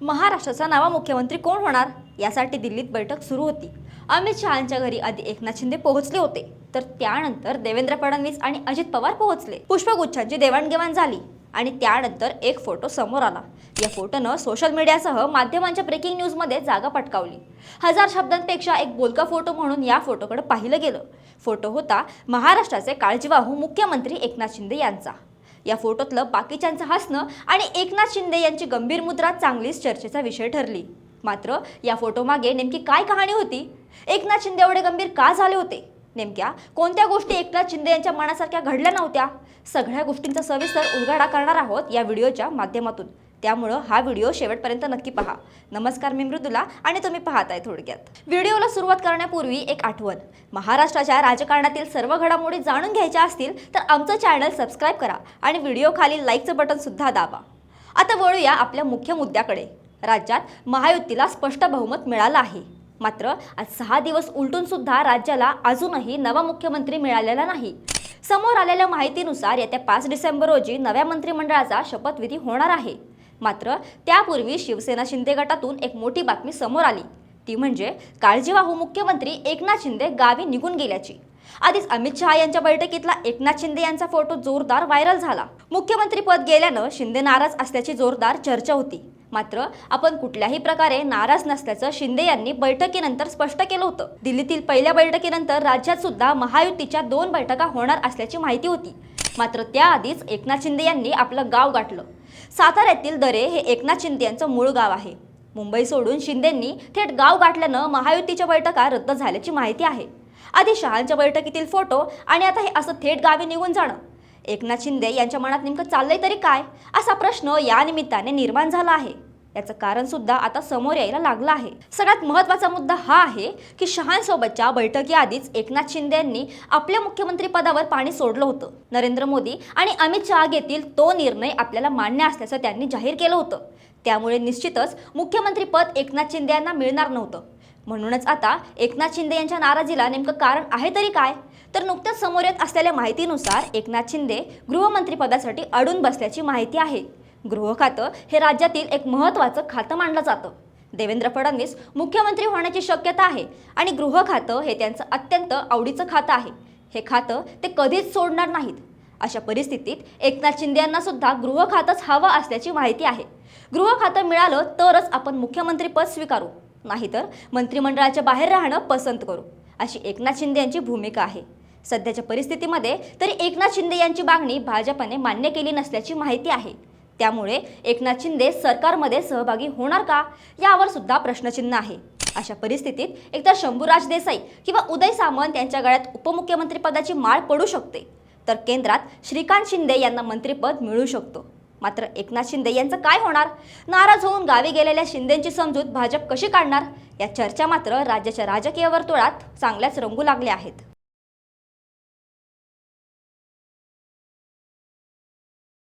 महाराष्ट्राचा नवा मुख्यमंत्री कोण होणार? यासाठी दिल्लीत बैठक सुरू होती. अमित शहांच्या घरी आधी एकनाथ शिंदे पोहोचले होते. तर त्यानंतर देवेंद्र फडणवीस आणि अजित पवार पोहोचले. पुष्पगुच्छांची देवाणघेवाण झाली आणि त्यानंतर एक फोटो समोर आला. या फोटोनं सोशल मीडियासह माध्यमांच्या ब्रेकिंग न्यूजमध्ये जागा पटकावली. हजार शब्दांपेक्षा एक बोलका फोटो म्हणून या फोटोकडे पाहिलं गेलं. फोटो होता महाराष्ट्राचे काळजीवाहू मुख्यमंत्री एकनाथ शिंदे यांचा. या फोटोतलं बाकीच्यांचं हसणं आणि एकनाथ शिंदे यांची गंभीर मुद्रा चांगलीच चर्चेचा विषय ठरली. मात्र या फोटोमागे नेमकी काय कहाणी होती? एकनाथ शिंदे एवढे गंभीर का झाले होते? नेमक्या कोणत्या गोष्टी एकनाथ शिंदे यांच्या मनासारख्या घडल्या नव्हत्या? सगळ्या गोष्टींचा सविस्तर उलगाडा करणार आहोत या व्हिडिओच्या माध्यमातून. त्यामुळं हा व्हिडिओ शेवटपर्यंत नक्की पहा. नमस्कार मी मृदुला आणि तुम्ही पाहताय थोडक्यात. व्हिडिओला सुरुवात करण्यापूर्वी एक आठवण. महाराष्ट्राच्या राजकारणातील सर्व घडामोडी जाणून घ्यायच्या असतील तर आमचं चॅनल सबस्क्राईब करा आणि व्हिडिओ खाली लाईकचं बटन सुद्धा दाबा. आता वळूया आपल्या मुख्य मुद्द्याकडे. राज्यात महायुतीला स्पष्ट बहुमत मिळालं आहे. मात्र आज सहा दिवस उलटून सुद्धा राज्याला अजूनही नवा मुख्यमंत्री मिळालेला नाही. समोर आलेल्या माहितीनुसार येत्या पाच डिसेंबर रोजी नव्या मंत्रिमंडळाचा शपथविधी होणार आहे. मात्र त्यापूर्वी शिवसेना शिंदे गटातून एक मोठी बातमी समोर आली. ती म्हणजे काळजीवाहू हो मुख्यमंत्री एकनाथ शिंदे गावी निघून गेल्याची. आधीच अमित शहा यांच्या बैठकीतला एकनाथ शिंदे यांचा फोटो जोरदार व्हायरल झाला. मुख्यमंत्री पद गेल्यानं शिंदे नाराज असल्याची जोरदार चर्चा होती. मात्र आपण कुठल्याही प्रकारे नाराज नसल्याचं शिंदे यांनी बैठकीनंतर स्पष्ट केलं होतं. दिल्लीतील पहिल्या बैठकीनंतर राज्यात सुद्धा महायुतीच्या दोन बैठका होणार असल्याची माहिती होती. मात्र त्याआधीच एकनाथ शिंदे यांनी आपलं गाव गाठलं. साताऱ्यातील दरे हे एकनाथ शिंदे यांचं मूळ गाव आहे. मुंबई सोडून शिंदेंनी थेट गाव गाठल्यानं महायुतीच्या बैठका रद्द झाल्याची माहिती आहे. आधी शहांच्या बैठकीतील फोटो आणि आता हे असं थेट गावी निघून जाणं. एकनाथ शिंदे यांच्या मनात नेमकं चाललंय तरी काय? असा प्रश्न या निमित्ताने निर्माण झाला आहे. याचं कारण सुद्धा आता समोर यायला लागलं आहे. सगळ्यात महत्त्वाचा मुद्दा हा आहे की शहांसोबतच्या बैठकीआधीच एकनाथ शिंदे यांनी आपल्या मुख्यमंत्री पदावर पाणी सोडलं होतं. नरेंद्र मोदी आणि अमित शहा घेतील तो निर्णय आपल्याला मान्य असल्याचं त्यांनी जाहीर केलं होतं. त्यामुळे निश्चितच मुख्यमंत्रीपद एकनाथ शिंदे यांना मिळणार नव्हतं. म्हणूनच आता एकनाथ शिंदे यांच्या नाराजीला नेमकं कारण आहे तरी काय? तर नुकत्याच समोर येत असलेल्या माहितीनुसार एकनाथ शिंदे गृहमंत्रीपदासाठी अडून बसल्याची माहिती आहे. गृह खातं हे राज्यातील एक महत्त्वाचं खातं मानलं जातं. देवेंद्र फडणवीस मुख्यमंत्री होण्याची शक्यता आहे आणि गृह खातं हे त्यांचं अत्यंत आवडीचं खातं आहे. हे खातं ते कधीच सोडणार नाहीत. अशा परिस्थितीत एकनाथ शिंदे यांना सुद्धा गृह खातंच हवं असल्याची माहिती आहे. गृह खातं मिळालं तरच आपण मुख्यमंत्रीपद स्वीकारू नाहीतर मंत्रिमंडळाच्या बाहेर राहणं पसंत करू अशी एकनाथ शिंदे यांची भूमिका आहे. सध्याच्या परिस्थितीमध्ये तरी एकनाथ शिंदे यांची मागणी भाजपने मान्य केली नसल्याची माहिती आहे. त्यामुळे एकनाथ शिंदे सरकारमध्ये सहभागी होणार का? यावर सुद्धा प्रश्नचिन्ह आहे. अशा परिस्थितीत एकतर शंभूराज देसाई किंवा उदय सामंत यांच्या गळ्यात उपमुख्यमंत्री पदाची माळ पडू शकते. तर केंद्रात श्रीकांत शिंदे यांना मंत्रिपद मिळू शकतो. मात्र एकनाथ शिंदे यांचं काय होणार? नाराज होऊन गावी गेलेल्या शिंदेंची समजूत भाजप कशी काढणार? या चर्चा मात्र राज्याच्या राजकीय वर्तुळात चांगल्याच रंगू लागल्या आहेत.